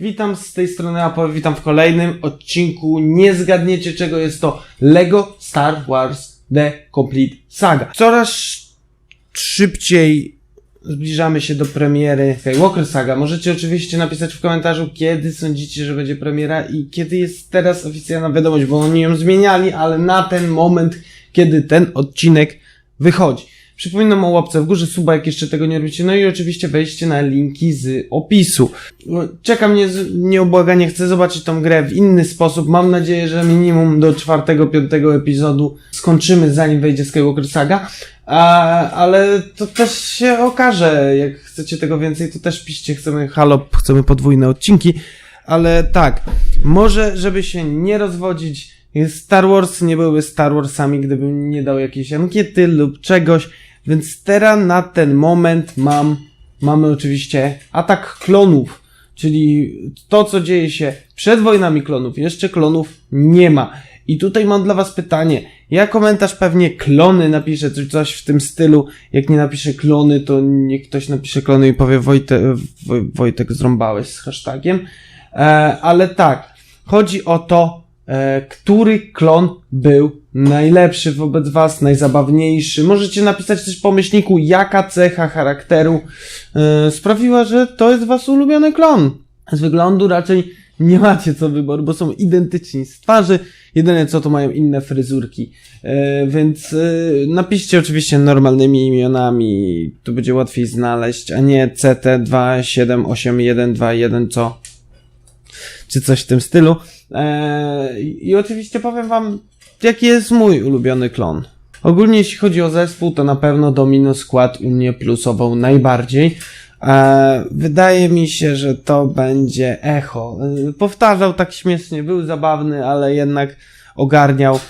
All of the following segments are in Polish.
Witam z tej strony Apo, witam w kolejnym odcinku. Nie zgadniecie czego jest to LEGO Star Wars The Complete Saga. Coraz szybciej zbliżamy się do premiery Skywalker Saga. Możecie oczywiście napisać w komentarzu, kiedy sądzicie, że będzie premiera i kiedy jest teraz oficjalna wiadomość, bo oni ją zmieniali, ale na ten moment, kiedy ten odcinek wychodzi. Przypominam o łapce w górze, suba, jak jeszcze tego nie robicie, no i oczywiście wejście na linki z opisu. Czekam nie, nieubłaganie, chcę zobaczyć tą grę w inny sposób. Mam nadzieję, że minimum do czwartego, piątego epizodu skończymy, zanim wejdzie Skywalker Saga. A, ale to też się okaże. Jak chcecie tego więcej, to też piszcie. Chcemy halo, chcemy podwójne odcinki. Ale tak, może żeby się nie rozwodzić, Star Wars nie były Star Warsami, gdybym nie dał jakiejś ankiety lub czegoś, więc teraz na ten moment mam, mamy oczywiście atak klonów, czyli to, co dzieje się przed wojnami klonów. Jeszcze klonów nie ma. I tutaj mam dla was pytanie. Ja komentarz pewnie klony napiszę, czy coś w tym stylu. Jak nie napiszę klony, to niech ktoś napisze klony i powie Wojte, Woj- Wojtek zrąbałeś z hashtagiem. E, ale tak, chodzi o to, który klon był najlepszy wobec was, najzabawniejszy. Możecie napisać też po myślniku, jaka cecha charakteru e, sprawiła, że to jest was ulubiony klon. Z wyglądu raczej nie macie co wyboru, bo są identyczni z twarzy. Jedyne co to mają inne fryzurki. E, więc e, napiszcie oczywiście normalnymi imionami, to będzie łatwiej znaleźć, a nie CT2788121 co czy coś w tym stylu. Eee, I oczywiście powiem wam, jaki jest mój ulubiony klon. Ogólnie jeśli chodzi o zespół, to na pewno Domino Skład u mnie plusował najbardziej. Eee, wydaje mi się, że to będzie Echo. Eee, powtarzał tak śmiesznie, był zabawny, ale jednak ogarniał.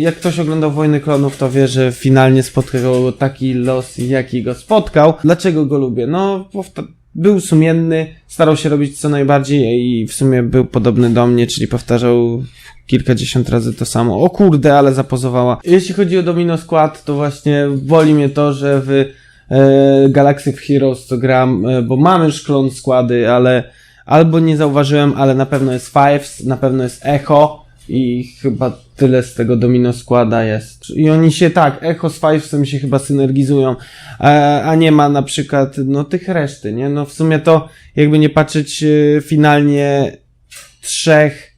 Jak ktoś oglądał Wojny Klonów, to wie, że finalnie spotkał taki los, jaki go spotkał. Dlaczego go lubię? No, powta- był sumienny, starał się robić co najbardziej i w sumie był podobny do mnie, czyli powtarzał kilkadziesiąt razy to samo. O kurde, ale zapozowała. Jeśli chodzi o Domino Skład, to właśnie boli mnie to, że w e, Galaxy of Heroes co gram, e, bo mamy już klon składy, ale albo nie zauważyłem, ale na pewno jest Fives, na pewno jest Echo i chyba tyle z tego Domino Składa jest. I oni się tak, Echo z Fivesem się chyba synergizują, a, a nie ma na przykład no tych reszty, nie? No w sumie to jakby nie patrzeć e, finalnie trzech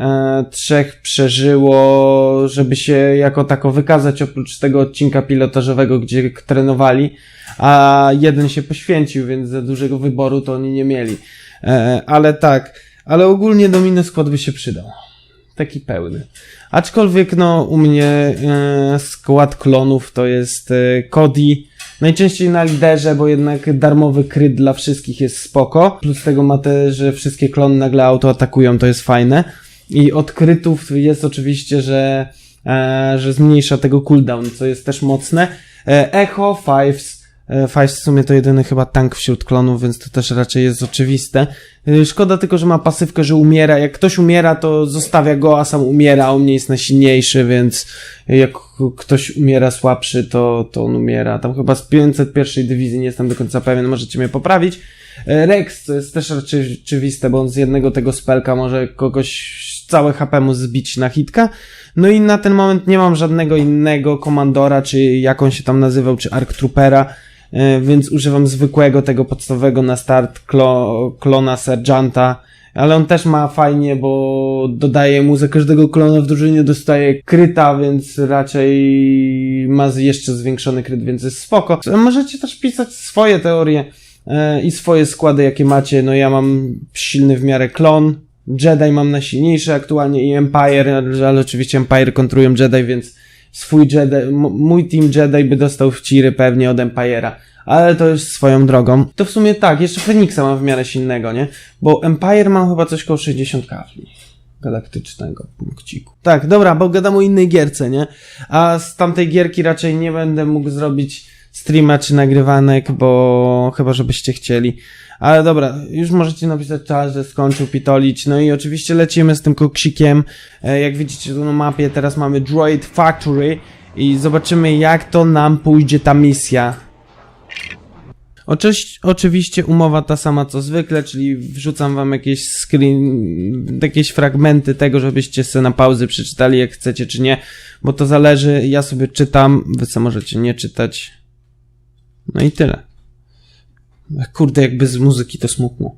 e, trzech przeżyło, żeby się jako tako wykazać oprócz tego odcinka pilotażowego, gdzie trenowali, a jeden się poświęcił, więc za dużego wyboru to oni nie mieli. E, ale tak, ale ogólnie Domino Skład by się przydał. Taki pełny. Aczkolwiek no u mnie e, skład klonów to jest e, Najczęściej na liderze, bo jednak darmowy kryt dla wszystkich jest spoko. Plus tego ma te, że wszystkie klony nagle auto atakują, to jest fajne. I od krytów jest oczywiście, że, e, że zmniejsza tego cooldown, co jest też mocne. E, Echo, Fives. E, Fives w sumie to jedyny chyba tank wśród klonów, więc to też raczej jest oczywiste. E, Szkoda tylko, że ma pasywkę, że umiera. Jak ktoś umiera, to zostawia go, a sam umiera, a u mnie jest najsilniejszy, więc jak ktoś umiera słabszy, to, to on umiera. Tam chyba z 501 dywizji, nie jestem do końca pewien, możecie mnie poprawić. E, Rex, to jest też raczej oczywiste, bo on z jednego tego spelka może kogoś całe HP mu zbić na hitka. No i na ten moment nie mam żadnego innego komandora, czy jak on się tam nazywał, czy Ark Troopera, więc używam zwykłego tego podstawowego na start klo, klona Sergeanta. Ale on też ma fajnie, bo dodaje mu za każdego klona w drużynie dostaje kryta, więc raczej ma jeszcze zwiększony kryt, więc jest spoko. Możecie też pisać swoje teorie e, i swoje składy, jakie macie. No ja mam silny w miarę klon, Jedi mam najsilniejszy aktualnie i Empire, ale oczywiście Empire kontrują Jedi, więc swój Jedi, mój team Jedi by dostał w ciry pewnie od Empire'a. Ale to już swoją drogą. To w sumie tak, jeszcze Feniksa mam w miarę silnego, nie? Bo Empire mam chyba coś koło 60 kafli galaktycznego punkciku. Tak, dobra, bo gadam o innej gierce, nie? A z tamtej gierki raczej nie będę mógł zrobić streama czy nagrywanek, bo chyba żebyście chcieli. Ale dobra, już możecie napisać czas, że skończył pitolić. No i oczywiście lecimy z tym koksikiem. E, Jak widzicie tu na mapie, teraz mamy Droid Factory i zobaczymy jak to nam pójdzie ta misja. Oczyś, oczywiście umowa ta sama co zwykle, czyli wrzucam wam jakieś screen, jakieś fragmenty tego, żebyście sobie na pauzy przeczytali jak chcecie czy nie, bo to zależy, ja sobie czytam, wy co możecie nie czytać. No i tyle. Kurde, jak bez muzyki to smutno.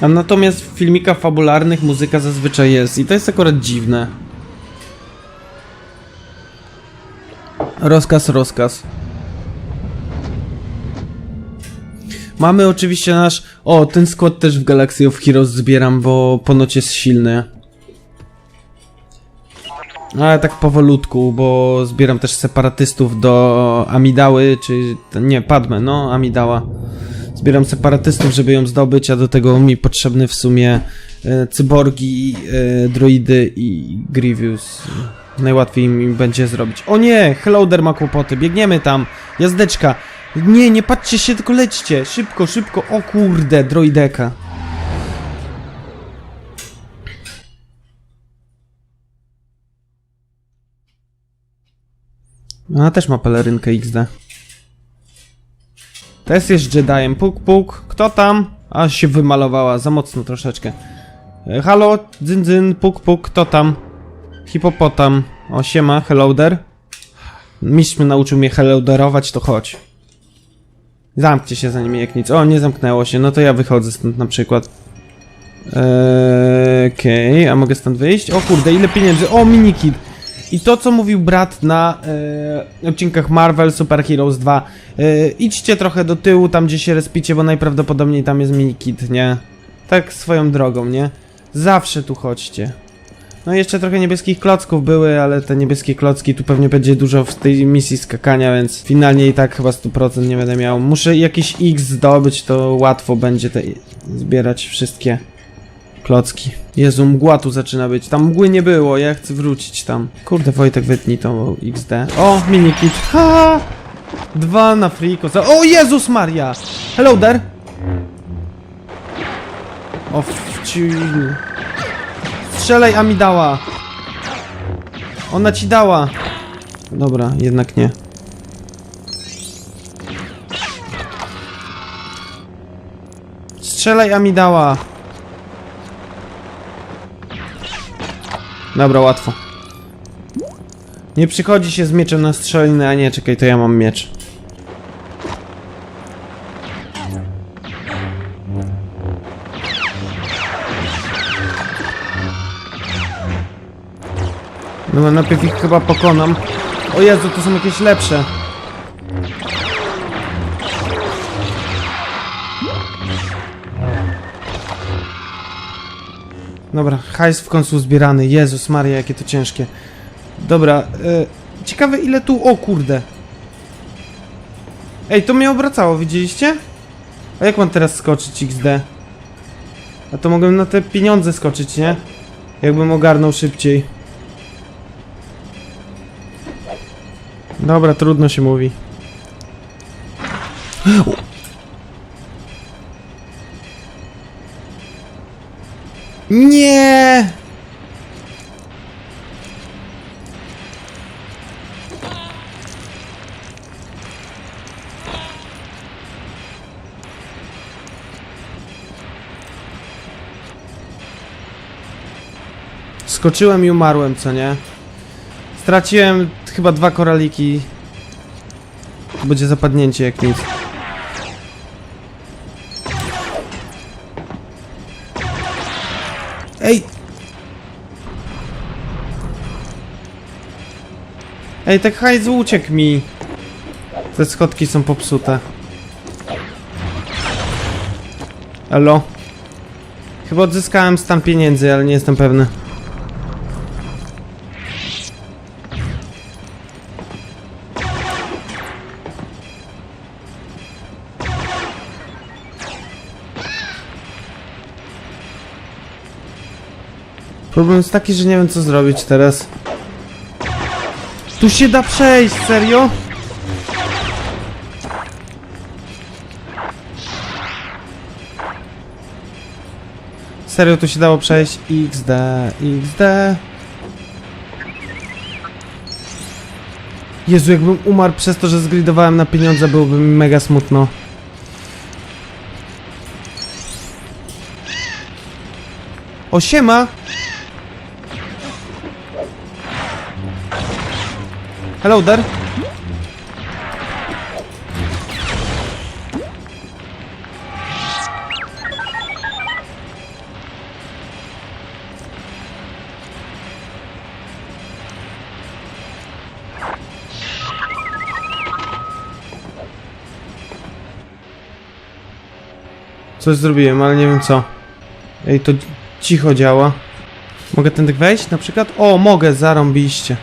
A natomiast w filmikach fabularnych muzyka zazwyczaj jest i to jest akurat dziwne. Rozkaz, rozkaz. Mamy oczywiście nasz... O, ten skład też w Galaxy of Heroes zbieram, bo ponoć jest silny. Ale tak powolutku, bo zbieram też separatystów do Amidały, czy... Nie, Padme, no, Amidała. Zbieram separatystów, żeby ją zdobyć, a do tego mi potrzebny w sumie e, cyborgi, e, droidy i Grievous. Najłatwiej mi będzie zrobić. O nie! Helloder ma kłopoty, biegniemy tam! Jazdeczka! Nie, nie patrzcie się, tylko lećcie! Szybko, szybko! O kurde, droideka! Ona też ma pelerynkę XD. Tess jest Jediem. Puk, puk. Kto tam? A się wymalowała, za mocno troszeczkę. E, Halo, dzyn, dzyn, puk, puk. Kto tam? Hipopotam. O, siema, helloder. Mistrz mnie nauczył mnie helloderować, to chodź. Zamkcie się za nimi jak nic. O, nie zamknęło się, no to ja wychodzę stąd na przykład. Eee, Okej, a mogę stąd wyjść? O kurde, ile pieniędzy? O, minikit! I to, co mówił brat na e, odcinkach Marvel Super Heroes 2, e, idźcie trochę do tyłu, tam gdzie się respicie, bo najprawdopodobniej tam jest minikit, nie? Tak swoją drogą, nie? Zawsze tu chodźcie. No i jeszcze trochę niebieskich klocków były, ale te niebieskie klocki tu pewnie będzie dużo w tej misji skakania, więc finalnie i tak chyba 100% nie będę miał. Muszę jakiś X zdobyć, to łatwo będzie te zbierać wszystkie klocki. Jezu, mgła tu zaczyna być. Tam mgły nie było, ja chcę wrócić tam. Kurde, Wojtek, wytnij to XD. O, minikit. Ha! Dwa na friko. O, Jezus Maria! Hello there! O, wci... Strzelaj, Amidała! Ona ci dała! Dobra, jednak nie. Strzelaj, Amidała! Dobra, łatwo. Nie przychodzi się z mieczem na strzelinę, a nie, czekaj, to ja mam miecz. No, najpierw ich chyba pokonam. O Jezu, to są jakieś lepsze. Dobra, hajs w końcu zbierany. Jezus Maria, jakie to ciężkie. Dobra, e, ciekawe ile tu... O kurde. Ej, to mnie obracało, widzieliście? A jak mam teraz skoczyć XD? A to mogłem na te pieniądze skoczyć, nie? Jakbym ogarnął szybciej. Dobra, trudno się mówi. Nie! Skoczyłem i umarłem, co nie? Straciłem chyba dwa koraliki. Będzie zapadnięcie jak nic. Ej, tak hajs uciekł mi. Te schodki są popsute. Elo? Chyba odzyskałem stan pieniędzy, ale nie jestem pewny. Problem jest taki, że nie wiem co zrobić teraz. Tu się da przejść, serio? Serio, tu się dało przejść? XD, XD. Jezu, jakbym umarł przez to, że zgridowałem na pieniądze, byłoby mi mega smutno. O, Hello there. Coś zrobiłem, ale nie wiem co. Ej, to cicho działa. Mogę tędy wejść na przykład? O, mogę, zarąbiście.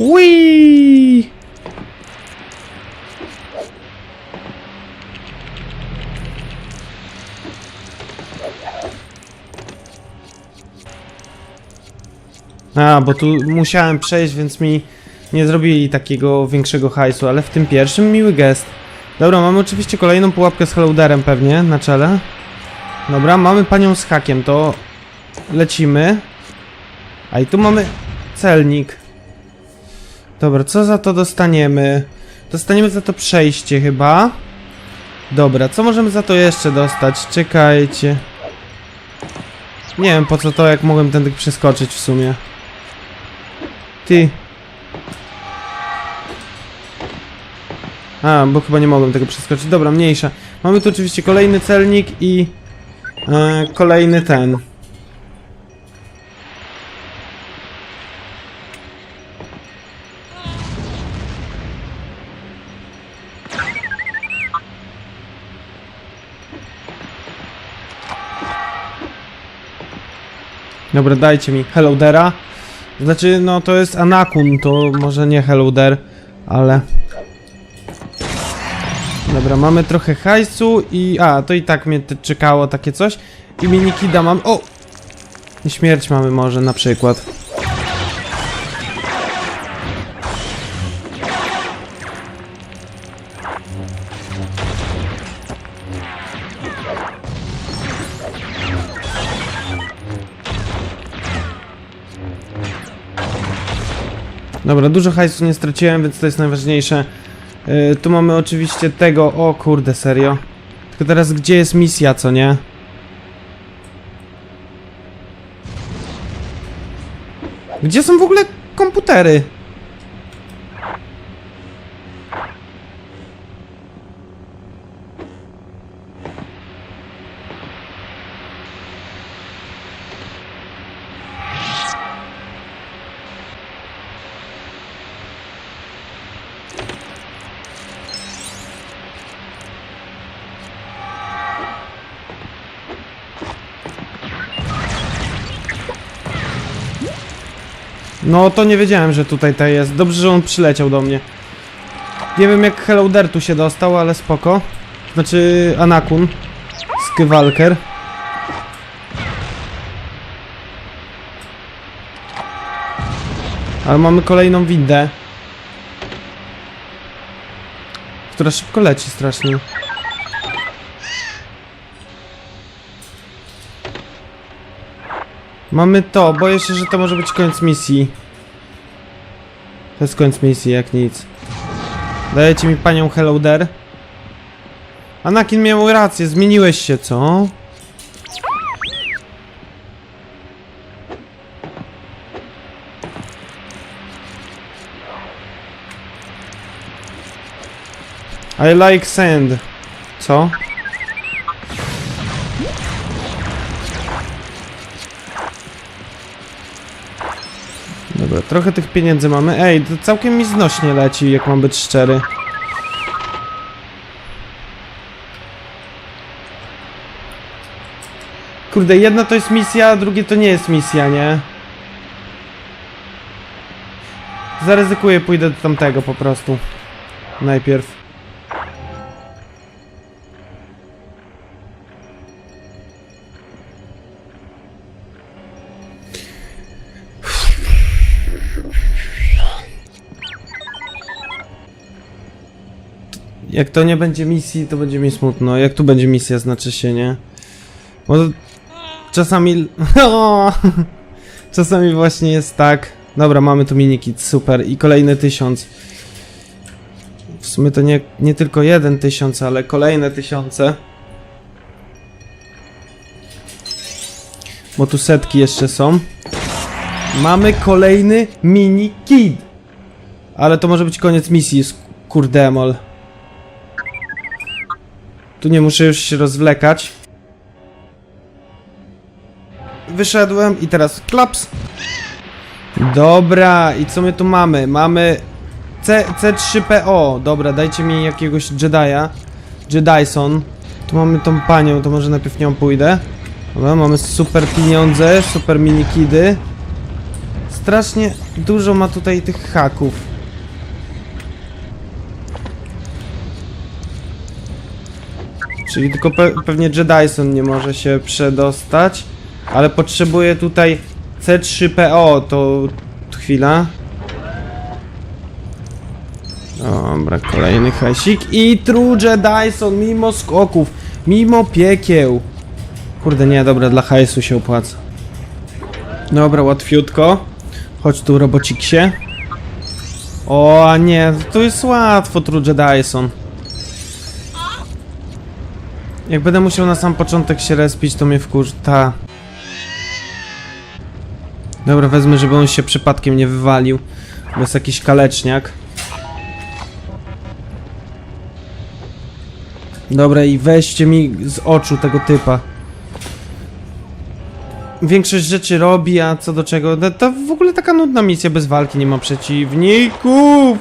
Whee! A, bo tu musiałem przejść, więc mi nie zrobili takiego większego hajsu, ale w tym pierwszym miły gest. Dobra, mamy oczywiście kolejną pułapkę z Helloderem pewnie na czele. Dobra, mamy panią z hakiem, to lecimy. A i tu mamy celnik. Dobra, co za to dostaniemy? Dostaniemy za to przejście chyba. Dobra, co możemy za to jeszcze dostać? Czekajcie. Nie wiem po co to, jak mogłem tędy przeskoczyć w sumie. Ty. A, bo chyba nie mogłem tego przeskoczyć. Dobra, mniejsza. Mamy tu oczywiście kolejny celnik i e, kolejny ten. Dobra, dajcie mi Hellodera. Znaczy, no to jest Anakun, to może nie Helloder, ale... Dobra, mamy trochę hajsu i... A, to i tak mnie czekało takie coś. I minikida mam... O! I śmierć mamy może na przykład. Dobra, dużo hajsu nie straciłem, więc to jest najważniejsze. Yy, tu mamy oczywiście tego... O kurde, serio. Tylko teraz gdzie jest misja, co nie? Gdzie są w ogóle komputery? No to nie wiedziałem, że tutaj ta jest. Dobrze, że on przyleciał do mnie. Nie wiem jak Hello There tu się dostał, ale spoko. Znaczy Anakun. Skywalker. Ale mamy kolejną windę. Która szybko leci strasznie. Mamy to, boję się, że to może być koniec misji. To jest koniec misji, jak nic. Dajecie mi panią Hello There? Anakin miał rację, zmieniłeś się, co? I like sand. Co? Dobra, trochę tych pieniędzy mamy. Ej, to całkiem mi znośnie leci, jak mam być szczery. Kurde, jedna to jest misja, a drugie to nie jest misja, nie? Zaryzykuję, pójdę do tamtego po prostu. Najpierw. Jak to nie będzie misji, to będzie mi smutno. Jak tu będzie misja, znaczy się, nie? Bo... czasami... Czasami właśnie jest tak. Dobra, mamy tu minikit, super. I kolejny tysiąc. W sumie to nie, nie tylko jeden tysiąc, ale kolejne tysiące. Bo tu setki jeszcze są. Mamy kolejny mini kid. Ale to może być koniec misji, kurdemol. Tu nie muszę już się rozwlekać. Wyszedłem i teraz klaps. Dobra, i co my tu mamy? Mamy C, C3PO. Dobra, dajcie mi jakiegoś Jedi'a. Jedison. Tu mamy tą panią, to może najpierw nią pójdę. Dobra, mamy super pieniądze, super minikidy. Strasznie dużo ma tutaj tych haków. Czyli tylko pe pewnie Jedison nie może się przedostać. Ale potrzebuję tutaj C3PO, to chwila. Dobra, kolejny hajsik i True Jedison, mimo skoków, mimo piekieł. Kurde, nie, dobra, dla hajsu się opłaca. Dobra, łatwiutko. Chodź tu, robociksie. O, nie, to jest łatwo, True Jedison. Jak będę musiał na sam początek się respić, to mnie wkurz... Ta. Dobra, wezmę, żeby on się przypadkiem nie wywalił. Bo jest jakiś kaleczniak. Dobra, i weźcie mi z oczu tego typa. Większość rzeczy robi, a co do czego... To, w ogóle taka nudna misja bez walki, nie ma przeciwników!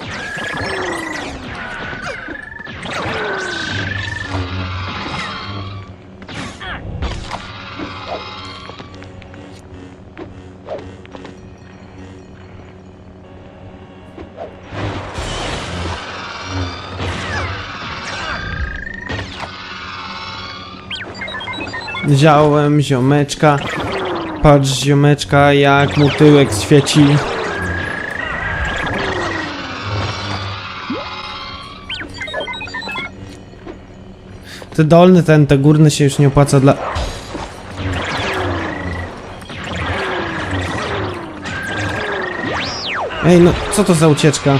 Wziąłem ziomeczka. Patrz ziomeczka, jak mu tyłek świeci. Te dolny ten, te górny się już nie opłaca dla... Ej, no co to za ucieczka?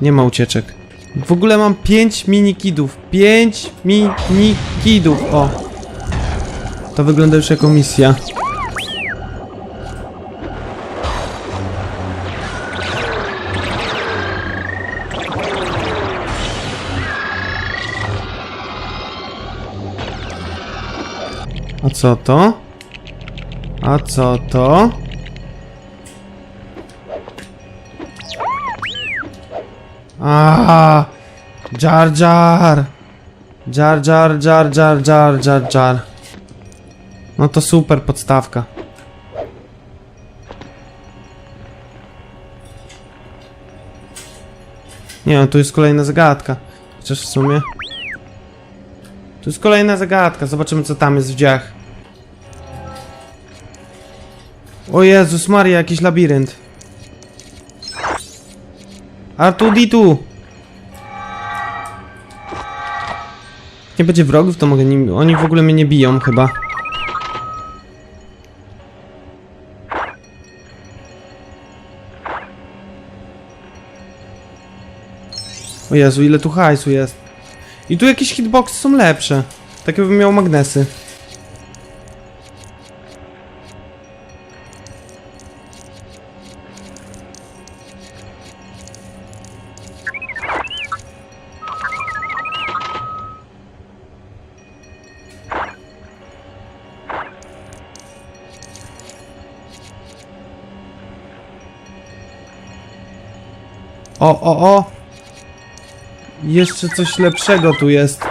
Nie ma ucieczek. W ogóle mam 5 minikidów. 5 minikidów. O. To wygląda już jako misja. A co to? A co to? A, Jar Jar. Jar Jar Jar Jar Jar Jar Jar. No to super podstawka. Nie, no tu jest kolejna zagadka. Chociaż w sumie... Tu jest kolejna zagadka. Zobaczymy co tam jest w dziach. O Jezus Maria, jakiś labirynt. Artuditu! Nie będzie wrogów, to mogę nim... Oni w ogóle mnie nie biją chyba. O Jezu, ile tu hajsu jest. I tu jakieś hitboxy są lepsze. Tak jakbym miał magnesy. O, o, o! Jeszcze coś lepszego tu jest.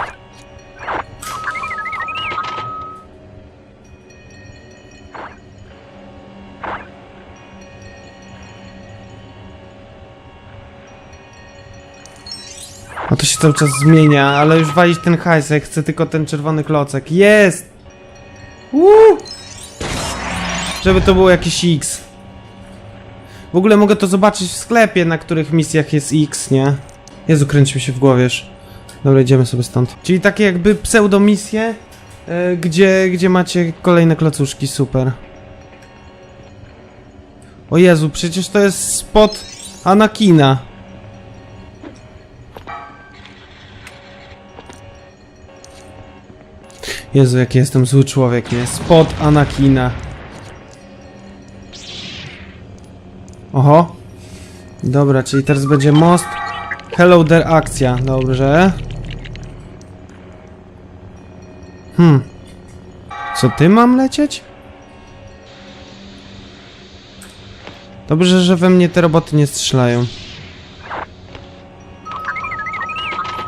No to się cały czas zmienia, ale już walić ten hajs, ja chcę tylko ten czerwony klocek. Jest! Uuu! Żeby to było jakiś X. W ogóle mogę to zobaczyć w sklepie, na których misjach jest X, nie? Jezu, kręci mi się w głowie już. Dobra, idziemy sobie stąd. Czyli takie jakby pseudomisje, e, gdzie, gdzie macie kolejne klocuszki, super. O Jezu, przecież to jest spot Anakina. Jezu, jaki jestem zły człowiek, nie? Spot Anakina. Oho. Dobra, czyli teraz będzie most. Hello there, akcja. Dobrze. Hmm. Co ty mam lecieć? Dobrze, że we mnie te roboty nie strzelają.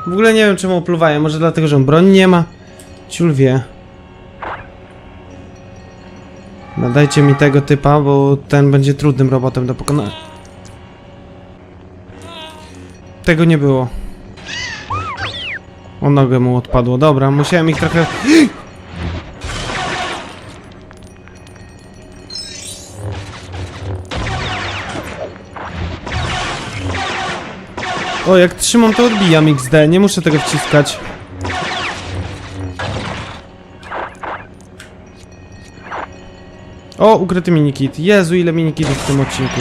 W ogóle nie wiem czemu opluwają, może dlatego, że broń nie ma. Ciul wie. No dajcie mi tego typa, bo ten będzie trudnym robotem do pokonania. Tego nie było. O nogę mu odpadło. Dobra, musiałem ich trochę... O, jak trzymam to odbijam XD, nie muszę tego wciskać. O, ukryty minikit. Jezu, ile minikitów w tym odcinku.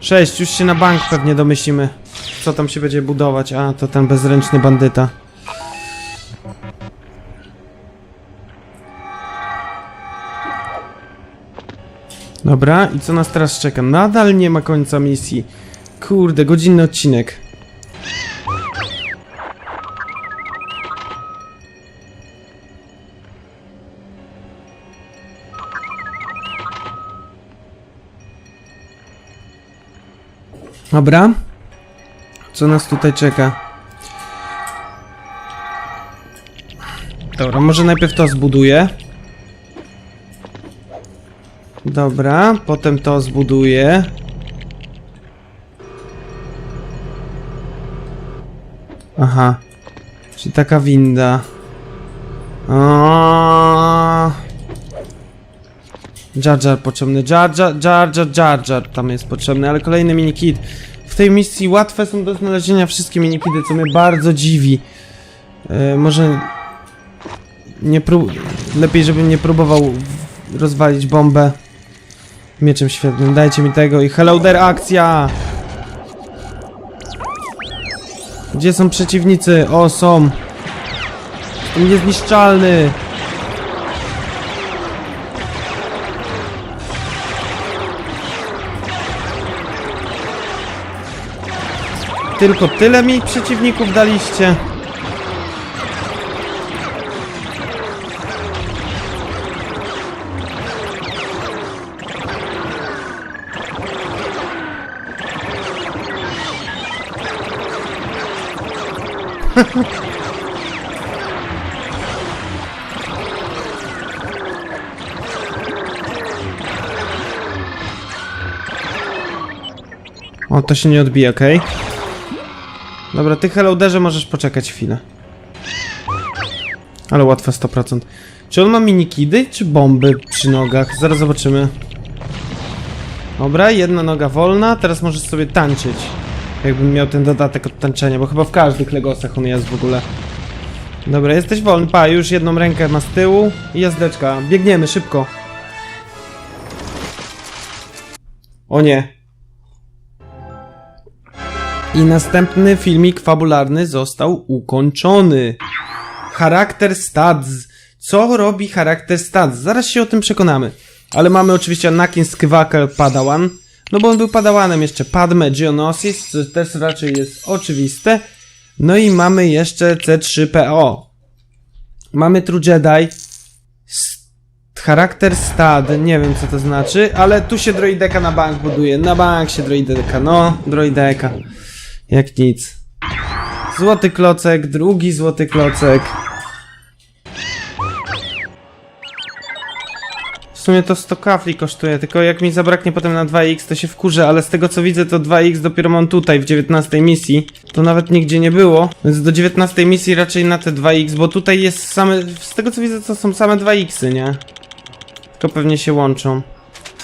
Sześć, już się na bank pewnie domyślimy. Co tam się będzie budować? A, to ten bezręczny bandyta. Dobra, i co nas teraz czeka? Nadal nie ma końca misji. Kurde, godzinny odcinek. Dobra. Co nas tutaj czeka? Dobra, może najpierw to zbuduję. Dobra, potem to zbuduję. Aha. Czyli taka winda. O. Jar Jar potrzebny. Jar Jar, Jar Jar, Jar tam jest potrzebny, ale kolejny minikit. W tej misji łatwe są do znalezienia wszystkie minikidy, co mnie bardzo dziwi. E, może nie prób... Lepiej, żebym nie próbował rozwalić bombę mieczem świetnym. Dajcie mi tego i hello there, akcja! Gdzie są przeciwnicy? O, są! Jestem niezniszczalny! Tylko tyle mi przeciwników daliście. O, to się nie odbija, okej? Dobra, ty helloderze możesz poczekać chwilę. Ale łatwe 100%. Czy on ma minikidy, czy bomby przy nogach? Zaraz zobaczymy. Dobra, jedna noga wolna, teraz możesz sobie tańczyć. Jakbym miał ten dodatek od tańczenia, bo chyba w każdych Legosach on jest w ogóle. Dobra, jesteś wolny, pa, już jedną rękę ma z tyłu i jazdeczka. Biegniemy, szybko. O nie, i następny filmik fabularny został ukończony. Charakter stats. Co robi charakter stats? Zaraz się o tym przekonamy. Ale mamy oczywiście Anakin Skywalker Padawan. No bo on był Padawanem jeszcze. Padme Geonosis, co też raczej jest oczywiste. No i mamy jeszcze C3PO. Mamy True Jedi. S- Charakter stad, nie wiem co to znaczy, ale tu się droideka na bank buduje. Na bank się droideka, no, droideka. Jak nic. Złoty klocek, drugi złoty klocek. W sumie to 100 kafli kosztuje, tylko jak mi zabraknie potem na 2x, to się wkurzę, ale z tego co widzę, to 2x dopiero mam tutaj, w 19 misji. To nawet nigdzie nie było, więc do 19 misji raczej na te 2x, bo tutaj jest same, z tego co widzę, to są same 2xy, nie? Tylko pewnie się łączą.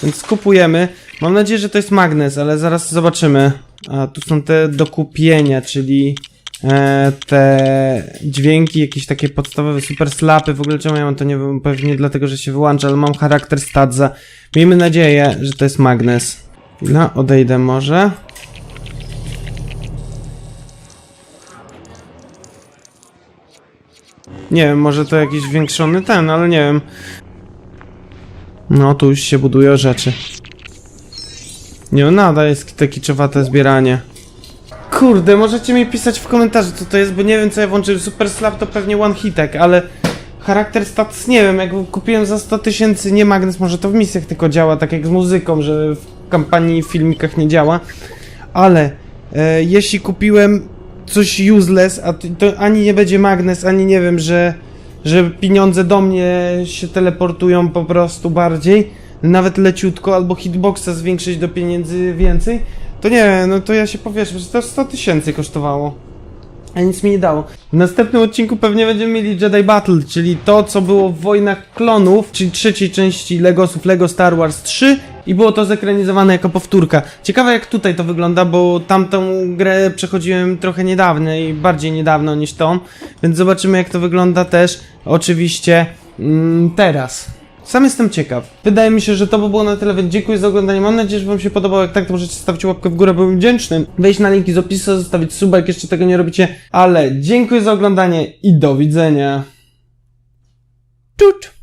Więc kupujemy. Mam nadzieję, że to jest magnes, ale zaraz zobaczymy. A tu są te do kupienia, czyli e, te dźwięki, jakieś takie podstawowe super slapy, w ogóle czemu ja mam to nie wiem, pewnie dlatego, że się wyłącza, ale mam charakter stadza. Miejmy nadzieję, że to jest magnes. No, odejdę może. Nie wiem, może to jakiś większony ten, ale nie wiem. No, tu już się budują rzeczy. Nie, no, nada jest te kiczowate zbieranie. Kurde, możecie mi pisać w komentarzu co to jest, bo nie wiem co ja włączyłem. Super Slap to pewnie one hitek, ale charakter stats nie wiem, jak kupiłem za 100 tysięcy, nie magnes, może to w misjach tylko działa, tak jak z muzyką, że w kampanii i filmikach nie działa. Ale e, jeśli kupiłem coś useless, a to ani nie będzie magnes, ani nie wiem, że, że pieniądze do mnie się teleportują po prostu bardziej, nawet leciutko, albo hitboxa zwiększyć do pieniędzy więcej, to nie, no to ja się powieszę, że to 100 tysięcy kosztowało. A nic mi nie dało. W następnym odcinku pewnie będziemy mieli Jedi Battle, czyli to, co było w Wojnach Klonów, czyli trzeciej części Legosów Lego Star Wars 3 i było to zekranizowane jako powtórka. Ciekawe jak tutaj to wygląda, bo tamtą grę przechodziłem trochę niedawno i bardziej niedawno niż tą, więc zobaczymy jak to wygląda też oczywiście mm, teraz. Sam jestem ciekaw. Wydaje mi się, że to by było na tyle, więc dziękuję za oglądanie. Mam nadzieję, że Wam się podobało. Jak tak, to możecie stawić łapkę w górę, byłbym wdzięczny. Wejść na linki z opisu, zostawić suba, jak jeszcze tego nie robicie. Ale dziękuję za oglądanie i do widzenia. Tut!